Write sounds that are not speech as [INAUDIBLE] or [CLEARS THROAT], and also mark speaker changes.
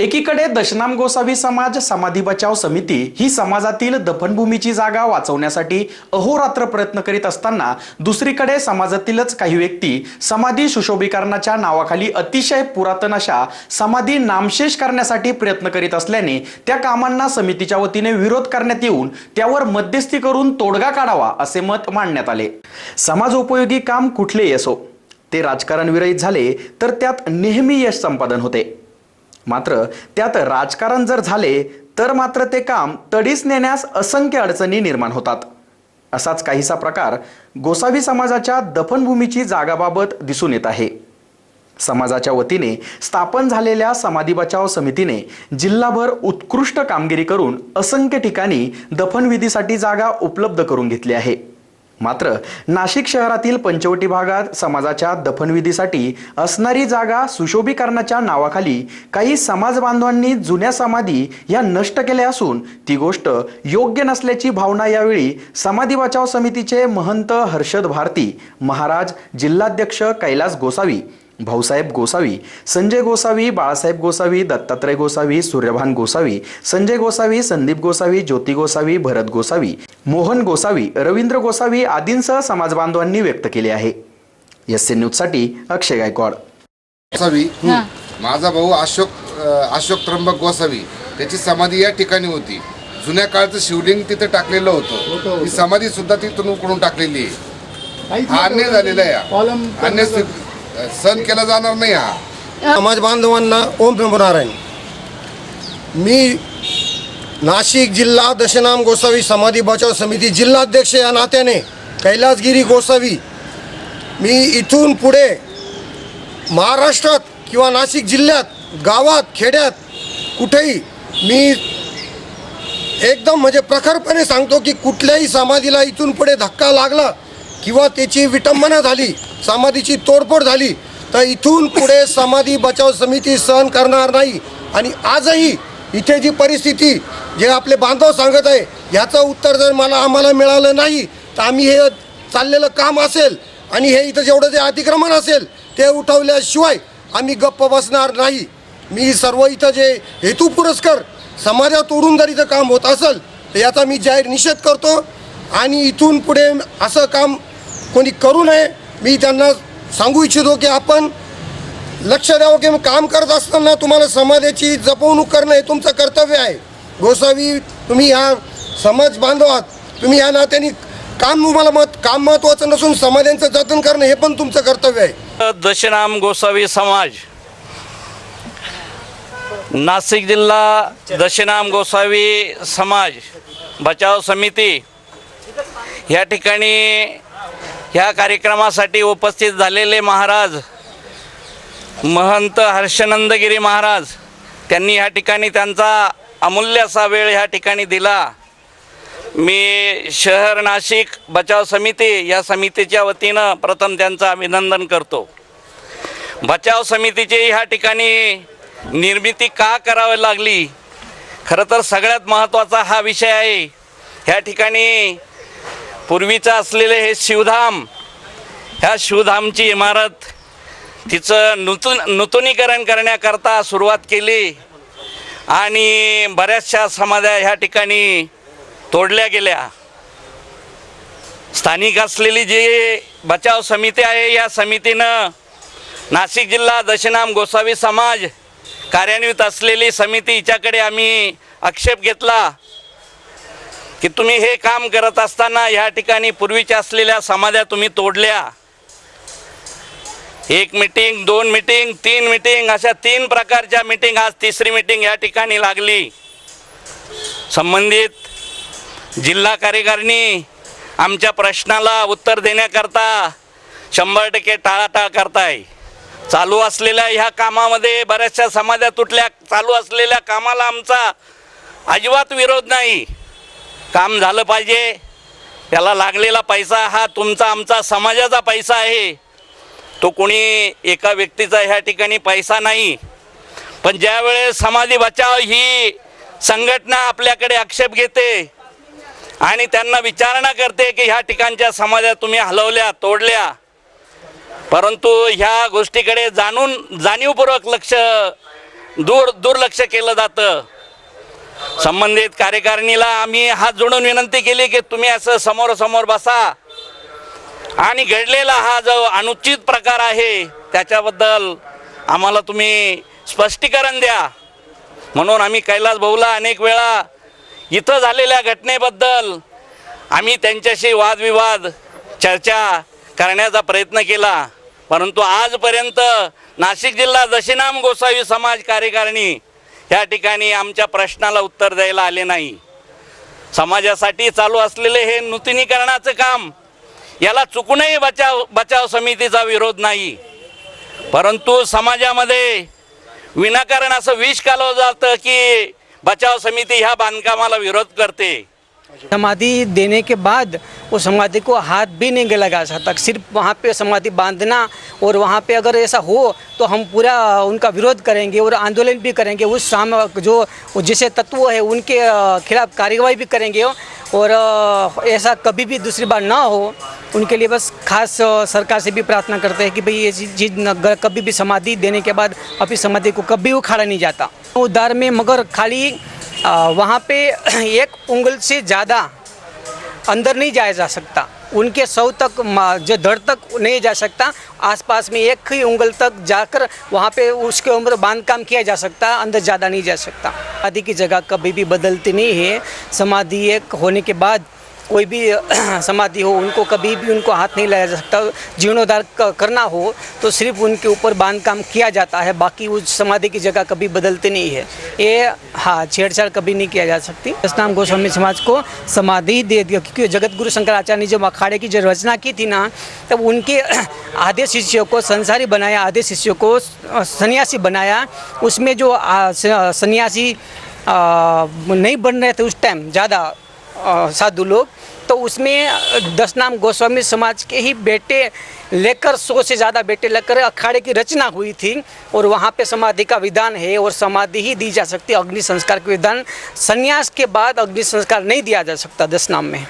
Speaker 1: एकीकडे दशनाम गोसावी समाज समाधी बचाव समिती ही समाजातील दफनभूमीची जागा वाचवण्यासाठी अहोरात्र प्रयत्न करीत असताना दुसरीकडे समाजातीलच काही व्यक्ती समाधी सुशोभीकरणाच्या नावाखाली अतिशय पुरातन अशा समाधी नामशेष करण्यासाठी प्रयत्न करीत असल्याने त्या कामांना समितीच्या वतीने विरोध करण्यात येऊन त्यावर मध्यस्थी करून तोडगा काढावा असे मत मांडण्यात आले. समाज उपयोगी काम कुठलेही असो ते राजकारण विरहित झाले तर त्यात नेहमी यश संपादन होते. मात्र त्यात राजकारण जर झाले तर मात्र ते काम तडीस नेण्यास असंख्य अडचणी निर्माण होतात. असाच काहीसा प्रकार गोसावी समाजाच्या दफनभूमीची जागाबाबत दिसून येत आहे. समाजाच्या वतीने स्थापन झालेल्या समाधी बचाव समितीने जिल्हाभर उत्कृष्ट कामगिरी करून असंख्य ठिकाणी दफनविधीसाठी जागा उपलब्ध करून घेतली आहे. मात्र नाशिक शहरातील पंचवटी भागात समाजाच्या दफनविधीसाठी असणारी जागा सुशोभीकरणाच्या नावाखाली काही समाज बांधवांनी जुन्या समाधी या नष्ट केल्या असून ती गोष्ट योग्य नसल्याची भावना यावेळी समाधी बचाव समितीचे महंत हर्षद भारती महाराज जिल्हाध्यक्ष कैलास गोसावी भाऊसाहेब गोसावी संजय गोसावी बाळासाहेब गोसावी दत्तात्रय गोसावी सूर्यभान गोसावी संजय गोसावी संदीप गोसावी ज्योती गोसावी भरत गोसावी मोहन गोसावी रवींद्र गोसावी आदींसह समाज बांधवांनी व्यक्त केले आहे. एस एन न्यूजसाठी अक्षय गायकवाड.
Speaker 2: गोसावी माझा भाऊ अशोक अशोक त्र्यंबक गोसावी त्याची समाधी या ठिकाणी होती. जुन्या काळचं शिवलिंग तिथे टाकलेलं होतं. ही समाधी सुद्धा तिथून उकडून टाकलेली आहे. हा अन्याय झालेला आहे. अन्याय सहन केला जाणार नाही हा.
Speaker 3: समाज बांधवांना ओम नमो नारायण मी नाशिक जिल्हा दशनाम गोसावी समाधी बचाव समिती जिल्हाध्यक्ष या नात्याने कैलासगिरी गोसावी मी इथून पुढे महाराष्ट्रात किंवा नाशिक जिल्ह्यात गावात खेड्यात कुठेही मी एकदम म्हणजे प्रखरपणे सांगतो की कुठल्याही समाधीला इथून पुढे धक्का लागला किंवा त्याची विटंबना झाली समाधीची तोडफोड झाली तर इथून पुढे समाधी बचाव समिती सहन करणार नाही. आणि आजही इथे जी परिस्थिती जे आपले बांधव सांगत आहे ह्याचं उत्तर जर मला आम्हाला मिळालं नाही तर आम्ही हे चाललेलं काम असेल आणि हे इथं जेवढं जे अतिक्रमण असेल ते उठवल्याशिवाय आम्ही गप्प बसणार नाही. मी सर्व इथं जे हेतू पुरस्कार समाजात तोडून जर इथं काम होत असेल तर याचा मी जाहीर निषेध करतो. आणि इथून पुढे असं काम कोणी करू नये मी त्यांना सांगू इच्छितो की आपण लक्ष द्यावं की काम करत असताना तुम्हाला समाजाची जपवणूक करणं हे तुमचं कर्तव्य आहे. गोसावी तुम्ही ह्या समाज बांधवात तुम्ही या नात्याने काम तुम्हाला मत काम महत्त्वाचं नसून समाजांचं जतन करणं हे पण तुमचं कर्तव्य आहे.
Speaker 4: दशनाम गोसावी समाज. नाशिक जिल्हा दशनाम गोसावी समाज बचाव समिती. या ठिकाणी ह्या कार्यक्रमासाठी उपस्थित झालेले महाराज महंत हर्षनंदगिरी महाराज त्यांनी ह्या ठिकाणी त्यांचा अमूल्य असा वेळ ह्या ठिकाणी दिला. मी शहर नाशिक बचाव समिती या समितीच्या वतीनं प्रथम त्यांचं अभिनंदन करतो. बचाव समितीची ह्या ठिकाणी निर्मिती का करावी लागली? खरं तर सगळ्यात महत्त्वाचा हा विषय आहे. ह्या ठिकाणी पूर्वीचं असलेले हे शिवधाम ह्या शिवधामची इमारत तिचं नूतन नूतनीकरण करण्याकरता सुरुवात केली आणि बऱ्याचशा समाध्या ह्या ठिकाणी तोडल्या गेल्या. स्थानिक असलेली जी बचाव समिती आहे या समितीनं नाशिक जिल्हा दशनाम गोसावी समाज कार्यान्वित असलेली समिती हिच्याकडे आम्ही आक्षेप घेतला. की तुम्ही हे काम करत असताना ह्या ठिकाणी पूर्वीच्या असलेल्या समाध्या तुम्ही तोडल्या. एक मिटिंग दोन मिटिंग तीन मिटिंग अशा तीन प्रकारच्या मिटिंग आज तिसरी मिटिंग या ठिकाणी लागली. संबंधित जिल्हा कार्यकारिणी आमच्या प्रश्नाला उत्तर देण्याकरता शंभर टक्के टाळाटाळ करताय. चालू असलेल्या ह्या कामामध्ये बऱ्याचशा समाध्या तुटल्या चालू असलेल्या कामाला आमचा अजिबात विरोध नाही. काम झालं पाहिजे. त्याला लागलेला पैसा हा तुमचा आमचा समाजाचा पैसा आहे. तो कोणी एका व्यक्तीचा ह्या ठिकाणी पैसा नाही. पण ज्यावेळेस समाधी बचाव ही संघटना आपल्याकडे आक्षेप घेते आणि त्यांना विचारणा करते की ह्या ठिकाणच्या समाजात तुम्ही हलवल्या तोडल्या. परंतु ह्या गोष्टीकडे जाणून जाणीवपूर्वक लक्ष दूर दुर्लक्ष केलं जातं. संबंधित कार्यकारिणीला आम्ही हात जोडून विनंती केली की तुम्ही असं समोरासमोर बसा. आणि घडलेला हा जो अनुचित प्रकार आहे त्याच्याबद्दल आम्हाला तुम्ही स्पष्टीकरण द्या. म्हणून आम्ही कैलास भाऊला अनेक वेळा इथं झालेल्या घटनेबद्दल आम्ही त्यांच्याशी वादविवाद चर्चा करण्याचा प्रयत्न केला. परंतु आजपर्यंत नाशिक जिल्हा दशिनाम गोसावी समाज कार्यकारिणी या ठिकाणी आमच्या प्रश्नाला उत्तर द्यायला आले नाही. समाजासाठी चालू असलेले हे नूतनीकरणाचं काम याला चुकूनही बचाव बचाव समितीचा विरोध नाही. परंतु समाजामध्ये विनाकारण असं विष कालवलं जातं की बचाव समिती ह्या बांधकामाला विरोध करते.
Speaker 5: समाधि देने के बाद वो समाधि को हाथ भी नहीं लगा सकता। सिर्फ़ वहाँ पे समाधि बांधना और वहाँ पे अगर ऐसा हो तो हम पूरा उनका विरोध करेंगे और आंदोलन भी करेंगे। उस साम जो जैसे तत्व है उनके खिलाफ कार्रवाई भी करेंगे और ऐसा कभी भी दूसरी बार ना हो, उनके लिए बस खास सरकार से भी प्रार्थना करते हैं कि भाई ये चीज़ कभी भी समाधि देने के बाद अपनी समाधि को कभी उखाड़ा नहीं जाता। उद्धार में मगर खाली वहाँ पे [CLEARS THROAT] एक उंगल से ज़्यादा अंदर नहीं जाया जा सकता। उनके सौ तक जो धड़ तक नहीं जा सकता। आसपास में एक ही उंगल तक जाकर वहाँ पे उसके उम्र बाँध काम किया जा सकता, अंदर ज़्यादा नहीं जा सकता। आदि की जगह कभी भी बदलती नहीं है। समाधि एक होने के बाद कोई भी [CLEARS THROAT] समाधि हो, उनको कभी भी उनको हाथ नहीं लगाया जा सकता। जीर्णोद्धार करना हो तो सिर्फ़ उनके ऊपर बांधकाम किया जाता है, बाकी उस समाधि की जगह कभी बदलती नहीं है। ये हाँ छेड़छाड़ कभी नहीं किया जा सकती। इस्लाम गोस्वामी समाज को समाधि दे दिया, क्योंकि जगत गुरु शंकराचार्य ने जब अखाड़े की जो रचना की थी ना, तब उनके [CLEARS THROAT] आधे शिष्यों को संसारी बनाया आधे शिष्यों को सन्यासी बनाया। उसमें जो सन्यासी नहीं बन रहे थे उस टाइम ज़्यादा साधु लोग तो उसमें दस नाम गोस्वामी समाज के ही बेटे लेकर, सौ से ज़्यादा बेटे लेकर अखाड़े की रचना हुई थी, और वहाँ पे समाधि का विधान है, और समाधि ही दी जा सकती है, अग्नि संस्कार के विधान। संन्यास के बाद अग्नि संस्कार नहीं दिया जा सकता दस नाम में।